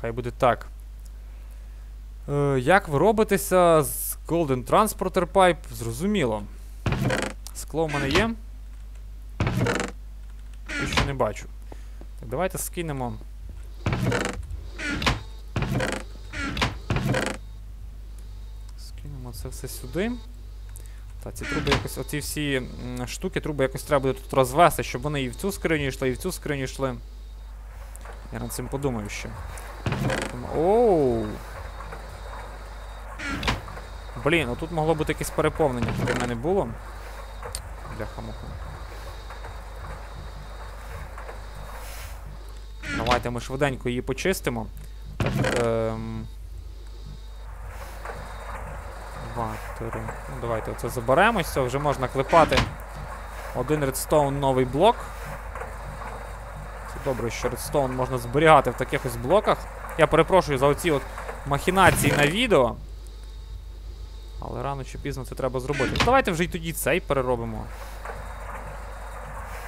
Хай буде так. Е, як ви робитеся з Golden Transporter Pipe? Зрозуміло. Скло в мене є. І ще не бачу. Так, давайте скинемо. Скинемо це все сюди. Та, ці труби якось, оці всі штуки, труби якось треба буде тут розвести, щоб вони і в цю скриню йшли, і в цю скриню йшли. Я над цим подумаю ще. Оу! Блін, ну тут могло бути якесь переповнення, поки в мене було. Бляха-муха. Давайте ми швиденько її почистимо. Так, ем... Два, три. Ну, давайте оце заберемось, все, вже можна клепати. Один редстоун новий блок. Це добре, що редстоун можна зберігати в таких ось блоках. Я перепрошую за оці от махінації на відео. Але рано чи пізно це треба зробити. Ну, давайте вже й тоді цей переробимо.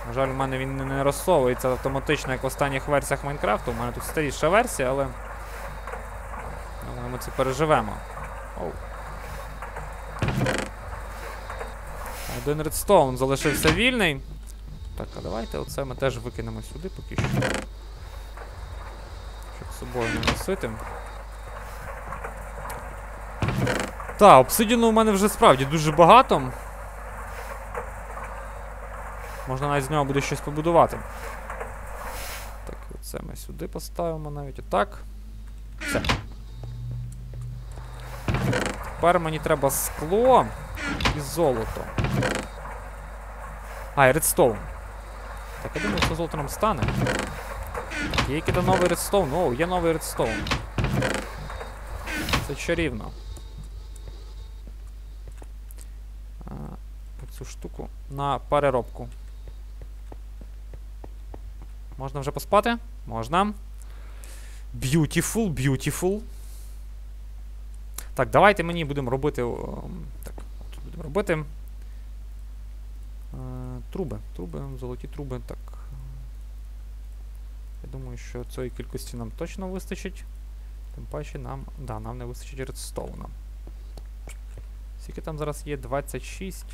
На жаль, у мене він не розсовується автоматично, як в останніх версіях Майнкрафту. У мене тут старіша версія, але. Думаю, ми це переживемо. Оу. Один редстоун залишився вільний. Так, а давайте оце ми теж викинемо сюди поки що. Собою не носити. Так, обсидіну у мене вже справді дуже багато. Можна навіть з нього буде щось побудувати. Так, оце ми сюди поставимо навіть отак. Все. Тепер мені треба скло і золото. А, і редстоун. Так, я думаю, це золото нам стане. Є який-то новий редстоун. О, є новий редстоун. Це чарівно. Цю штуку на переробку. Можна вже поспати? Можна. Beautiful, beautiful. Так, давайте мені будемо робити. Так, тут будемо робити. Е, труби. Труби, золоті труби. Так. Думаю, що цієї кількості нам точно вистачить. Тим паче нам. Да, нам не вистачить редстоуна. Скільки там зараз є? 26.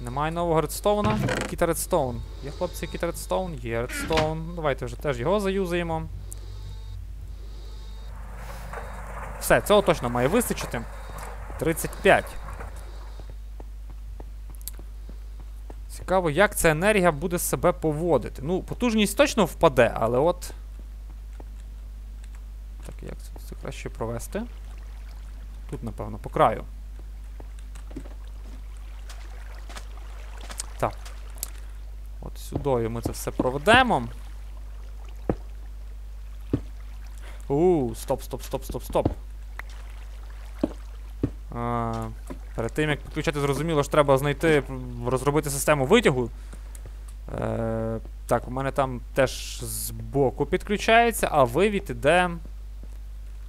Немає нового редстоуна. То редстоун? Є хлопці, то редстоун? Є редстоун. Давайте вже теж його заюзаємо. Все, цього точно має вистачити. 35. Цікаво, як ця енергія буде себе поводити. Ну, потужність точно впаде, але от. Так, як це, це краще провести? Тут, напевно, по краю. Так. От сюди ми це все проведемо. У, стоп, стоп, стоп, стоп, стоп. А, перед тим як підключати, зрозуміло, що треба знайти, розробити систему витягу. Е, так, у мене там теж збоку підключається, а вивід іде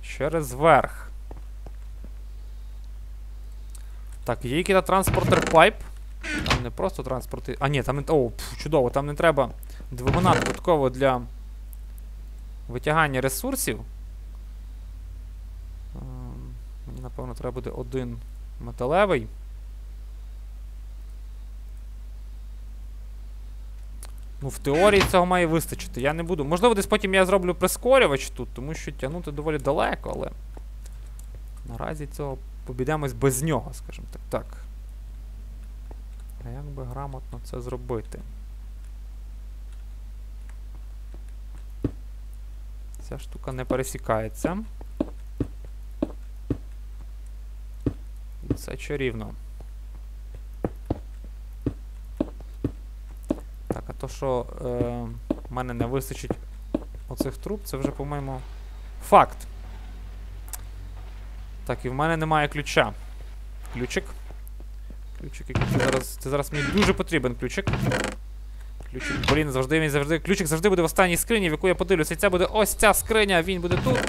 через верх. Так, є який-то транспортер пайп. Там не просто транспорти. А, ні, там не. О, пф, чудово, там не треба двигуна додатково для витягання ресурсів. Ем, Мені, напевно, треба буде один металевий. Ну, в теорії цього має вистачити. Я не буду. Можливо, десь потім я зроблю прискорювач тут, тому що тягнути доволі далеко, але. Наразі цього побідемось без нього, скажімо так. Так. А як би грамотно це зробити? Ця штука не пересікається. Це чарівно. Так, а то, що е, в мене не вистачить оцих труб, це вже, по-моєму, факт. Так, і в мене немає ключа. Ключик. Ключик, який це зараз. Це зараз мені дуже потрібен ключик. Ключик, блін, завжди він завжди. Ключик завжди буде в останній скрині, в яку я подивлюся. І це буде ось ця скриня, він буде тут.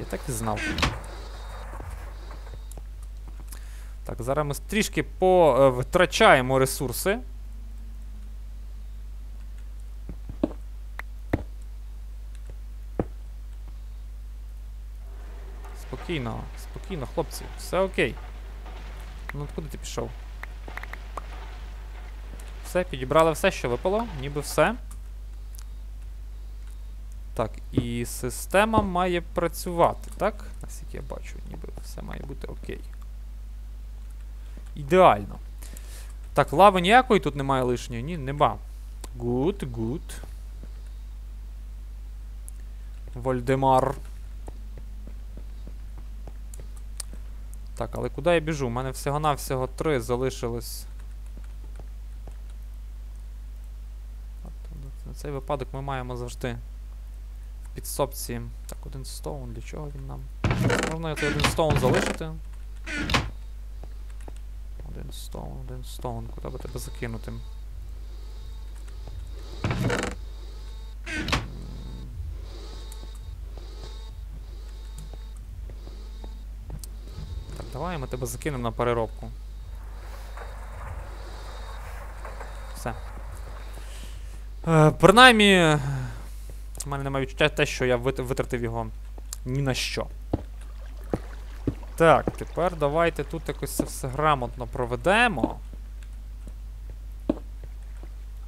Я так і знав. Так, зараз ми трішки е, втрачаємо ресурси. Спокійно, спокійно, хлопці, все окей. Ну куди ти пішов? Все, підібрали все, що випало, ніби все. Так, і система має працювати, так? Наскільки я бачу, ніби все має бути окей. Ідеально. Так, лави ніякої тут немає лишньої, ні, нема. Гуд, гуд. Вольдемар. Так, але куди я біжу? У мене всього-навсього три залишилось. На цей випадок ми маємо завжди в підсобці. Так, один стоун, для чого він нам? Можна цей один стоун залишити. Один стоун, один стоун, куди би тебе закинути? Так, давай ми тебе закинемо на переробку. Все. Е, принаймні, в мене немає відчуття те, що я витратив його ні на що. Так, тепер давайте тут якось це все грамотно проведемо.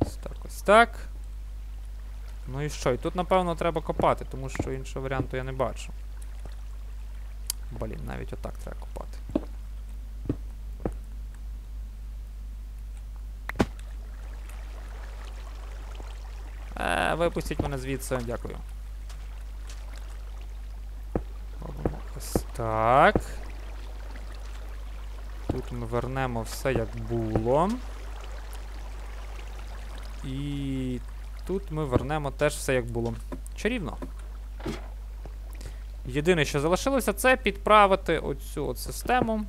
Ось так, ось так. Ну і що? І тут, напевно, треба копати, тому що іншого варіанту я не бачу. Блін, навіть отак треба копати. Е, випустіть мене звідси, дякую. Робимо ось так. Тут ми вернемо все як було. І тут ми вернемо теж все як було. Чарівно. Єдине, що залишилося, це підправити оцю от систему.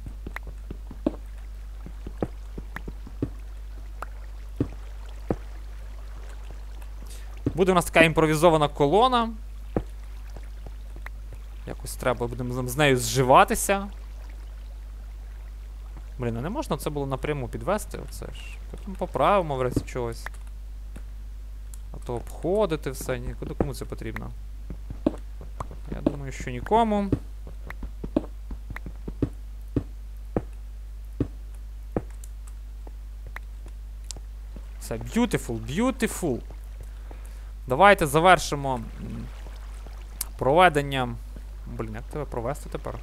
Буде у нас така імпровізована колона. Якось треба будемо з нею зживатися. Блін, а не можна це було напряму підвести, оце ж. Потім поправимо в разі чогось. А то обходити все. Нікуди кому це потрібно? Я думаю, що нікому. Все, beautiful, beautiful. Давайте завершимо проведення. Блін, як тебе провести тепер?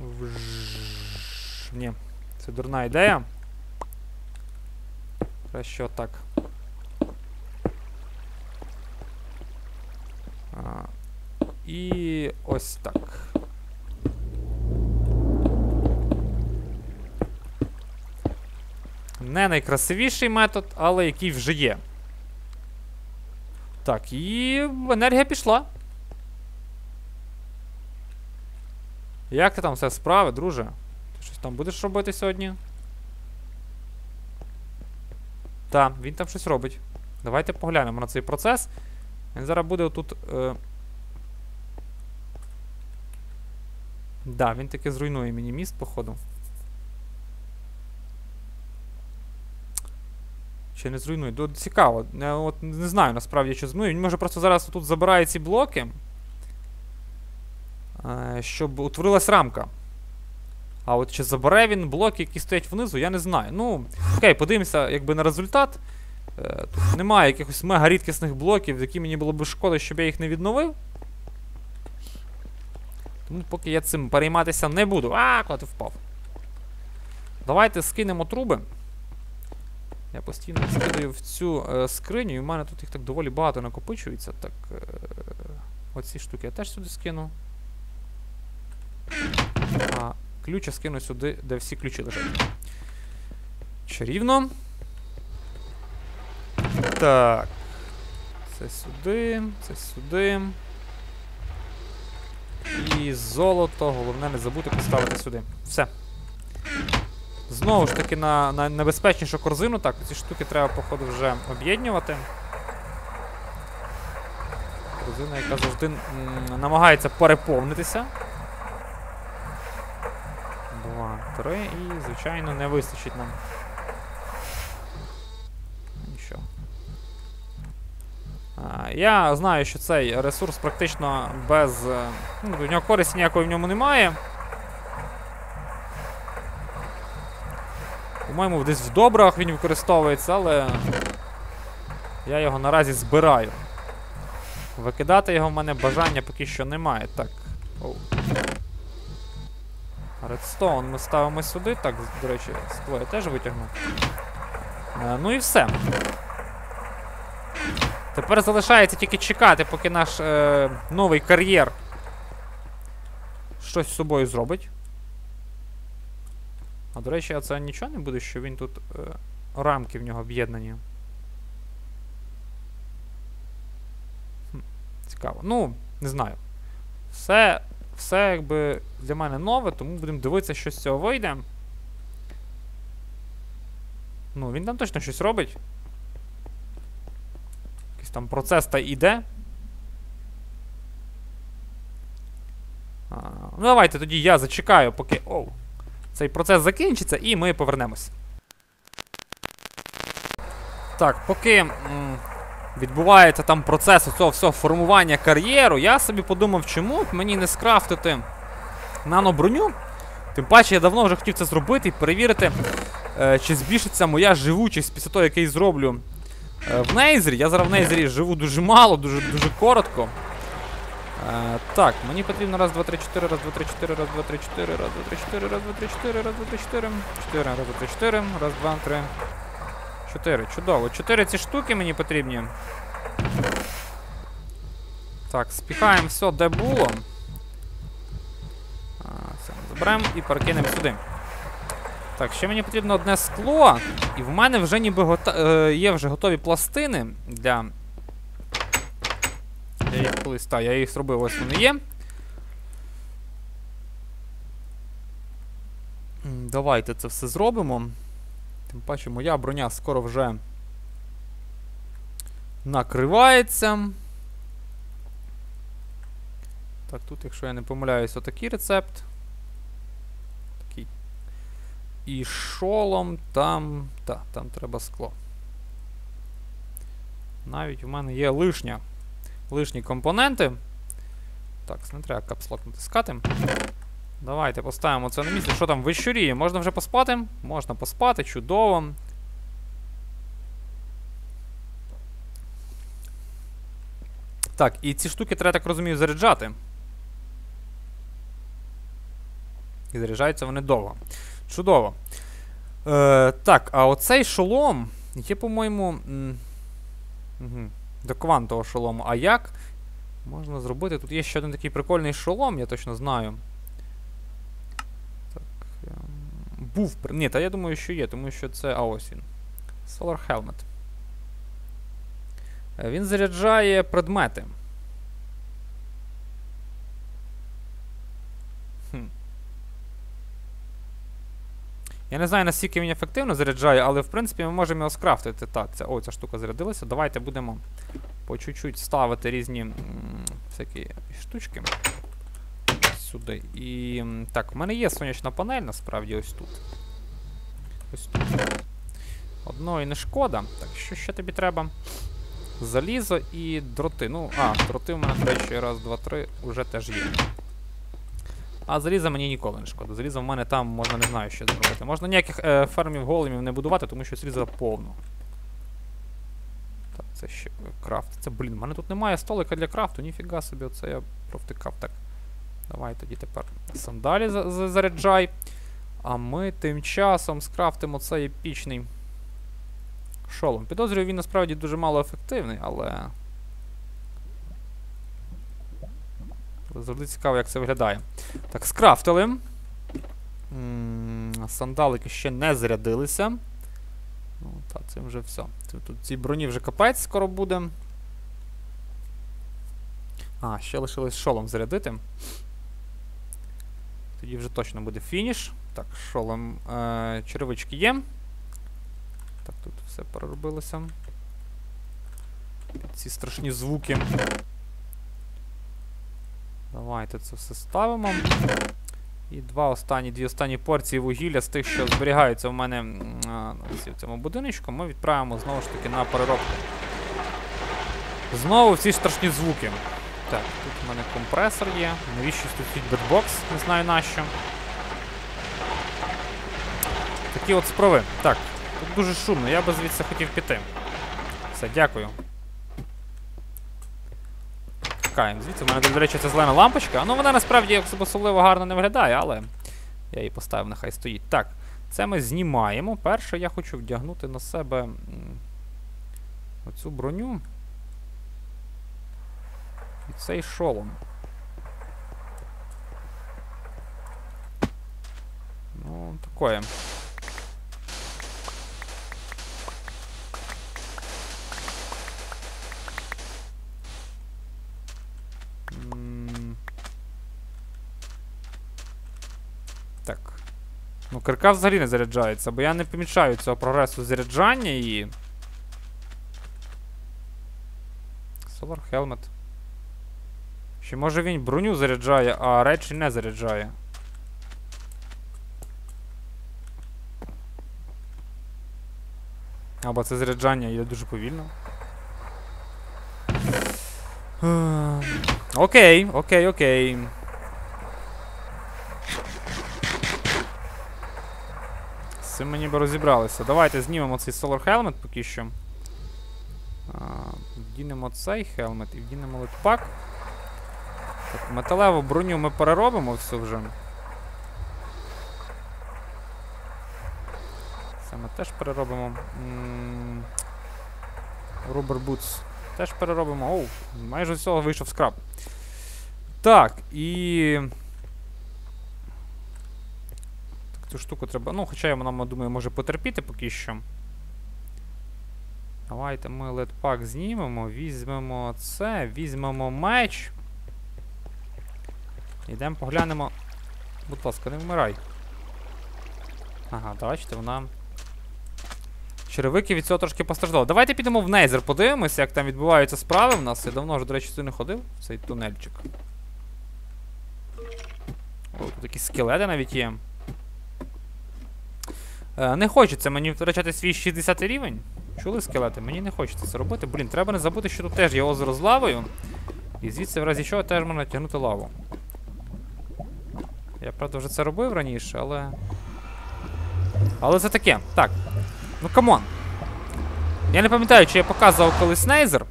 Вжж. Ні, це дурна ідея. Краще отак. І ось так. Не найкрасивіший метод, але який вже є. Так, і енергія пішла. Як ти там все справи, друже? Ти щось там будеш робити сьогодні? Так, він там щось робить. Давайте поглянемо на цей процес. Він зараз буде отут. Е... Да, він таки зруйнує мені міст, походу. Чи не зруйнує? Ду- Цікаво. Не, от, не знаю насправді, що зруйнує. Він може просто зараз тут забирає ці блоки. Е, щоб утворилась рамка. А от чи забере він блоки, які стоять внизу, я не знаю. Ну, окей, подивимося якби на результат. Е, тут немає якихось мега рідкісних блоків, які мені було б шкода, щоб я їх не відновив. Тому поки я цим перейматися не буду. А, куди ти впав. Давайте скинемо труби. Я постійно скидаю в цю е, скриню, і в мене тут їх так доволі багато накопичується. Так. Е, оці штуки я теж сюди скину. А ключ я скину сюди, де всі ключі лежать. Чарівно. Так. Це сюди, це сюди. І золото. Головне не забути поставити сюди. Все. Знову ж таки на, на небезпечнішу корзину. Так, ці штуки треба, походу, вже об'єднувати. Корзина, яка завжди намагається переповнитися. Два, три і, звичайно, не вистачить нам. А, я знаю, що цей ресурс практично без. е, Ну, в нього користі ніякої в ньому немає. По-моєму, десь в добрах він використовується, але я його наразі збираю. Викидати його в мене бажання поки що немає. Так. Оу. Редстоун ми ставимо сюди. Так, до речі, скло теж витягну. Е, ну і все. Тепер залишається тільки чекати, поки наш е, новий кар'єр щось з собою зробить. А до речі, а це нічого не буде, що він тут е, рамки в нього об'єднані. Цікаво. Ну, не знаю. Все, все якби для мене нове, тому будемо дивитися, що з цього вийде. Ну, він там точно щось робить. Якийсь там процес та іде. А, ну, давайте тоді я зачекаю, поки. Оу. Цей процес закінчиться, і ми повернемось. Так, поки м, відбувається там процес цього всього формування кар'єру, я собі подумав, чому б мені не скрафтити наноброню. Тим паче я давно вже хотів це зробити і перевірити, е, чи збільшиться моя живучість після того, як я зроблю е, в Нейзері. Я зараз в Нейзері живу дуже мало, дуже, дуже коротко. Так, мені потрібно раз, два, три, чотири, раз, два, три, чотири, раз, два, три, чотири, раз, два, три, чотири, раз, два, три, чотири, раз, два, три, чотири, чотири, раз, два, три, чотири, раз, два, три, чотири. Чудово. Чотири ці штуки мені потрібні. Так, спіхаємо все, де було. А, все, заберемо і перекинемо сюди. Так, ще мені потрібно одне скло, і в мене вже ніби е, є вже готові пластини для колись, та, я їх зробив, ось вони є. Давайте це все зробимо. Тим паче, моя броня скоро вже накривається. Так, тут, якщо я не помиляюсь, отакий рецепт. Такий. І шолом там. Так, там треба скло. Навіть у мене є лишня лишні компоненти. Так, не треба капслок натискати. Давайте поставимо це на місце. Що там вечоріє? Можна вже поспати? Можна поспати, чудово. Так, і ці штуки треба, так розумію, заряджати. І заряджаються вони довго. Чудово. Е, Так, а оцей шолом є, по-моєму. Угу до квантового шолому. А як можна зробити? Тут є ще один такий прикольний шолом, я точно знаю. Так. Ем, був. Ні, та я думаю, що є, тому що це. А ось він. Solar Helmet. Е, він заряджає предмети. Я не знаю, наскільки він ефективно заряджає, але в принципі ми можемо його скрафтити. Так, ця, о, ця штука зарядилася. Давайте будемо по чуть-чуть ставити різні м, всякі штучки сюди. І так, в мене є сонячна панель, насправді, ось тут. Ось тут. Одної не шкода. Так, що ще тобі треба? Залізо і дроти. Ну, а, дроти в мене, до речі, раз, два, три, вже теж є. А заліза мені ніколи не шкода. Заліза в мене там можна не знаю, що зробити. Можна ніяких е, фермів големів не будувати, тому що заліза повно. Так, це ще крафт. Це, блін, в мене тут немає столика для крафту, ніфіга собі, оце я провтикав. Так. Давай тоді тепер сандалі за за заряджай. А ми тим часом скрафтимо цей епічний шолом. Підозрюю, він насправді дуже мало ефективний, але. Завжди цікаво, як це виглядає. Так, скрафтили. Сандалики ще не зарядилися. Ну, та це вже все. Тут, цій броні вже капець скоро буде. А, ще лишилось шолом зарядити. Тоді вже точно буде фініш. Так, шолом е черевички є. Так, тут все переробилося. Ці страшні звуки. Давайте це все ставимо. І два останні, дві останні порції вугілля з тих, що зберігаються в мене в цьому будиночку, ми відправимо знову ж таки на переробку. Знову всі страшні звуки. Так, тут в мене компресор є. Навіщо тут бетбокс? Не знаю нащо. Такі от справи. Так, тут дуже шумно, я би звідси хотів піти. Все, дякую. Чекаємо. Звідси в мене, до речі, ця зелена лампочка. Ну вона насправді особливо гарно не виглядає, але я її поставив, нехай стоїть. Так, це ми знімаємо. Перше я хочу вдягнути на себе оцю броню. І цей шолом. Ну, такое. Кирка взагалі не заряджається, бо я не помічаю цього прогресу заряджання її. Solar Helmet. Чи може він броню заряджає, а речі не заряджає? Або це заряджання йде дуже повільно. Окей, окей, окей. З цим ми ніби розібралися. Давайте знімемо цей Solar Helmet поки що. А, Вдінемо цей хелмет і вдінемо летпак. Так, металеву броню ми переробимо все вже. Це ми теж переробимо. Rubber Boots теж переробимо. Оу, майже з цього вийшов скраб. Так, і. Так, цю штуку треба. Ну, хоча вона, думаю, може потерпіти поки що. Давайте ми ледпак знімемо, візьмемо це, візьмемо меч. Йдемо поглянемо. Будь ласка, не вмирай. Ага, бачите, вона. Черевики від цього трошки постраждали. Давайте підемо в Нейзер, подивимося, як там відбуваються справи в нас. Я давно вже, до речі, сюди не ходив, цей тунельчик. О, тут якісь скелети навіть є. Е, не хочеться мені втрачати свій 60 рівень. Чули скелети? Мені не хочеться це робити. Блін, треба не забути, що тут теж є озеро з лавою. І звідси, в разі чого, теж можна тягнути лаву. Я, правда, вже це робив раніше, але. Але це таке. Так. Ну камон. Я не пам'ятаю, чи я показував колись Нейзер.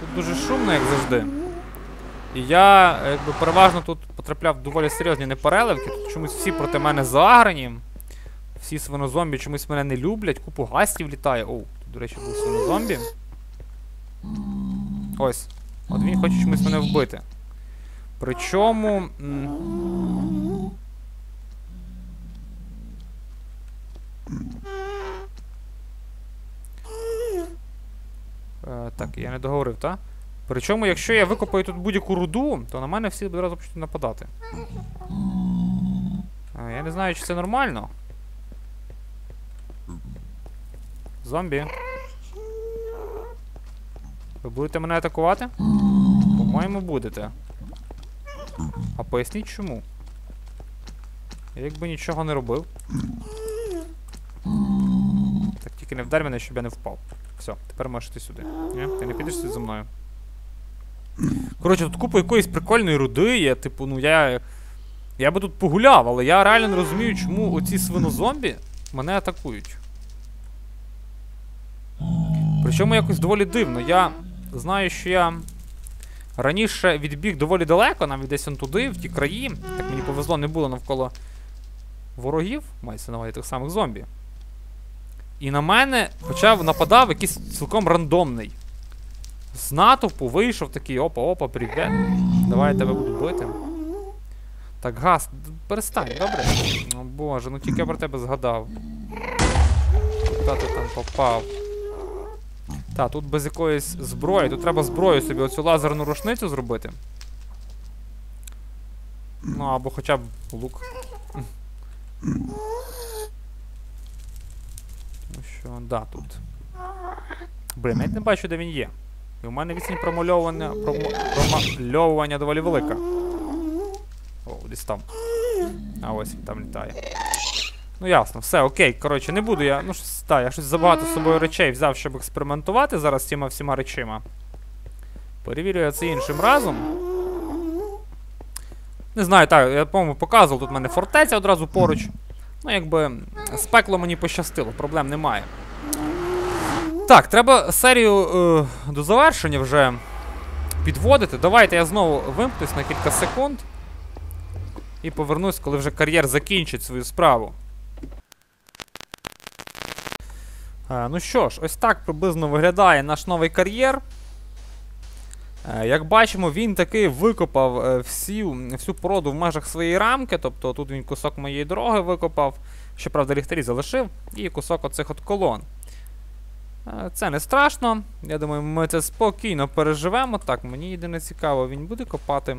Тут дуже шумно, як завжди. І я, якби переважно тут потрапляв в доволі серйозні непереливки. Тут чомусь всі проти мене заграні. Всі свинозомбі чомусь мене не люблять, купу гастів літає. Оу, тут, до речі, був свинозомбі. Ось. От він хоче чомусь мене вбити. Причому. Е, так, я не договорив, так? Причому, якщо я викопаю тут будь-яку руду, то на мене всі одразу почнуть нападати. Я не знаю, чи це нормально. Зомбі. Ви будете мене атакувати? По-моєму, будете. А поясніть чому. Я якби нічого не робив. Так, тільки не вдарь мене, щоб я не впав. Все, тепер можеш йти сюди. Ні? Ти не підеш сюди за мною. Коротше, тут купа якоїсь прикольної руди є, типу, ну я. Я би тут погуляв, але я реально не розумію, чому оці свинозомбі мене атакують. Причому якось доволі дивно. Я знаю, що я раніше відбіг доволі далеко, навіть десь он туди, в ті краї. Так мені повезло, не було навколо ворогів, мається на увазі тих самих зомбі. І на мене почав нападав якийсь цілком рандомний. З натовпу вийшов такий опа-опа, привіт. Давай я тебе буду бити. Так, газ, перестань, добре? О боже, ну тільки я про тебе згадав. Куди ти там попав? Та, тут без якоїсь зброї, тут треба зброю собі оцю лазерну рушницю зробити. Ну, або хоча б лук. Ну що, да, тут. Блін, навіть не бачу, де він є. І у мене відстань промальовування, промо- промальовування доволі велика. десь там. А ось він там літає. Ну ясно, все, окей. Коротше, не буду я. Ну, щось, та, я щось забагато з собою речей взяв, щоб експериментувати зараз з цими всіма речима. Перевірю я це іншим разом. Не знаю, так, я, по-моєму, показував, тут в мене фортеця одразу поруч. Ну, якби з пеклом мені пощастило, проблем немає. Так, треба серію е, до завершення вже підводити. Давайте я знову вимкнусь на кілька секунд. І повернусь, коли вже кар'єр закінчить свою справу. Е, ну що ж, ось так приблизно виглядає наш новий кар'єр. Е, Як бачимо, він таки викопав е, всі, всю породу в межах своєї рамки. Тобто тут він кусок моєї дороги викопав. Щоправда, ліхтарі залишив, і кусок оцих от колон. Е, Це не страшно. Я думаю, ми це спокійно переживемо. Так, мені єдине цікаво, він буде копати.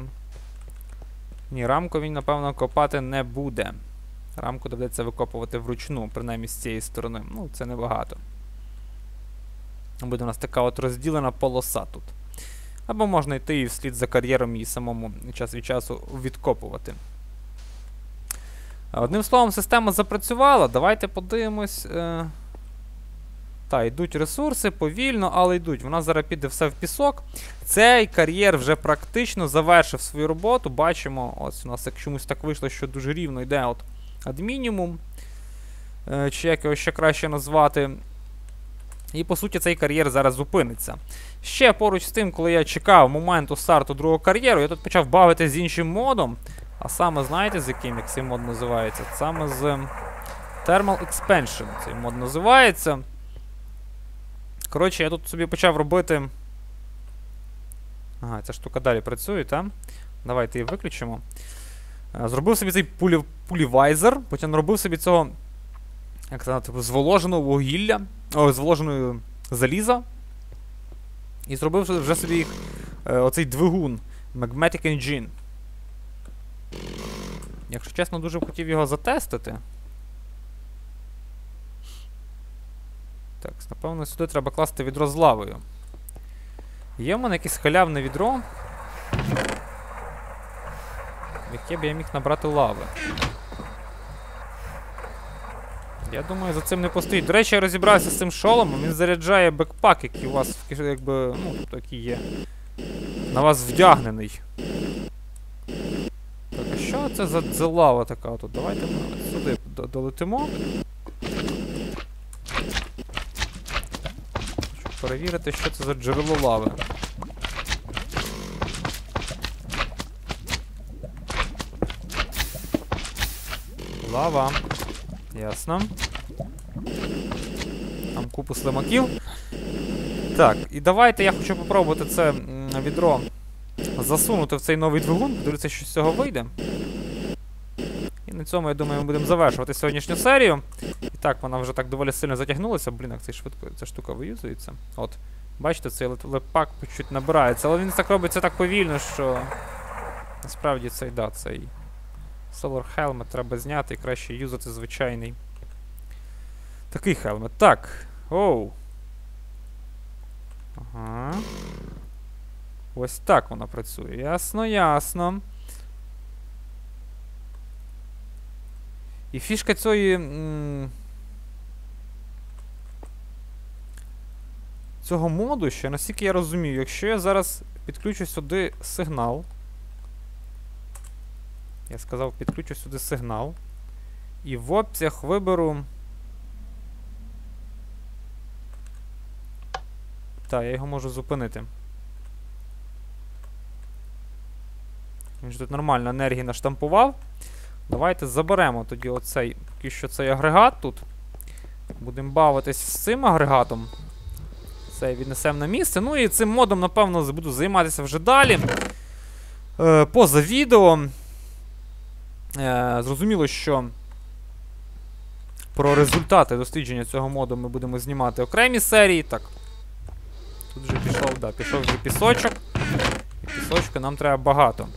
Ні, рамку він, напевно, копати не буде. Рамку доведеться викопувати вручну, принаймні з цієї сторони. Ну, це небагато. Буде у нас така от розділена полоса тут. Або можна йти і вслід за кар'єром і самому час від часу відкопувати. Одним словом, система запрацювала. Давайте подивимось. Е... Та, йдуть ресурси повільно, але йдуть. Вона зараз піде все в пісок. Цей кар'єр вже практично завершив свою роботу. Бачимо, ось у нас як чомусь так вийшло, що дуже рівно йде от адмінімум. Е, чи як його ще краще назвати. І по суті цей кар'єр зараз зупиниться. Ще поруч з тим, коли я чекав моменту старту другого кар'єру, я тут почав бавитися з іншим модом. А саме, знаєте, з яким як цей мод називається? Саме з Thermal Expansion. Цей мод називається. Коротше, я тут собі почав робити. Ага, ця штука далі працює, так? Давайте її виключимо. Е, Зробив собі цей пулі... пулівайзер, потім робив собі цього. Як типу, зволоженого вугілля, о, зволоженої заліза. І зробив вже собі їх, е, оцей двигун Magmatic Engine. Якщо чесно, дуже хотів його затестити. Так, напевно, сюди треба класти відро з лавою. Є в мене якесь халявне відро. в Яке б я міг набрати лави. Я думаю, за цим не постоїть. До речі, я розібрався з цим шоломом, він заряджає бекпак, який у вас в киш- якби, ну, тобто який є. На вас вдягнений. Так, а що це за, за лава така тут? Давайте сюди долетимо. Хочу перевірити, що це за джерело лави. Лава. Ясно. Там купу слимаків. Так, і давайте я хочу попробувати це відро засунути в цей новий двигун, подивитися, що з цього вийде. І на цьому, я думаю, ми будемо завершувати сьогоднішню серію. Так, вона вже так доволі сильно затягнулася. Блін, як цей швидко ця штука виюзується. От. Бачите, цей лепак чуть набирається. Але він так робиться так повільно, що. Насправді цей, да, цей. Solar Helmet треба зняти і краще юзати звичайний. Такий хелмет. Так. Оу. Ага. Ось так вона працює. Ясно, ясно. І фішка цієї. Цього моду, що наскільки я розумію, якщо я зараз підключу сюди сигнал. Я сказав, підключу сюди сигнал. І в опціях виберу. Так, я його можу зупинити. Він ж тут нормально енергії наштампував. Давайте заберемо тоді оцей, поки що цей агрегат тут. Будемо бавитись з цим агрегатом. Цей віднесемо на місце. Ну і цим модом, напевно, буду займатися вже далі. Е, поза відео. Е, зрозуміло, що про результати дослідження цього моду ми будемо знімати окремі серії. Так. Тут вже пішов, да, пішов вже пісочок. І пісочка нам треба багато.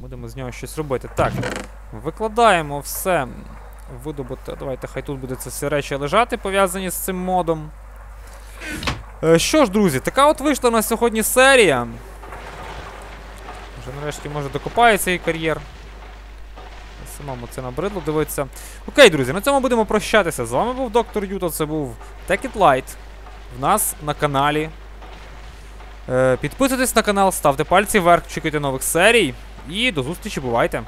Будемо з нього щось робити. Так, викладаємо все видобуте. Давайте, хай тут буде це всі речі лежати, пов'язані з цим модом. Е, що ж, друзі, така от вийшла на сьогодні серія. Вже нарешті може докопається і кар'єр. Самому це набридло дивитися. Окей, друзі, на цьому будемо прощатися. З вами був доктор Юто, це був Take It Light. В нас на каналі. Е, підписуйтесь на канал, ставте пальці вверх, чекайте нових серій. І до зустрічі, бувайте!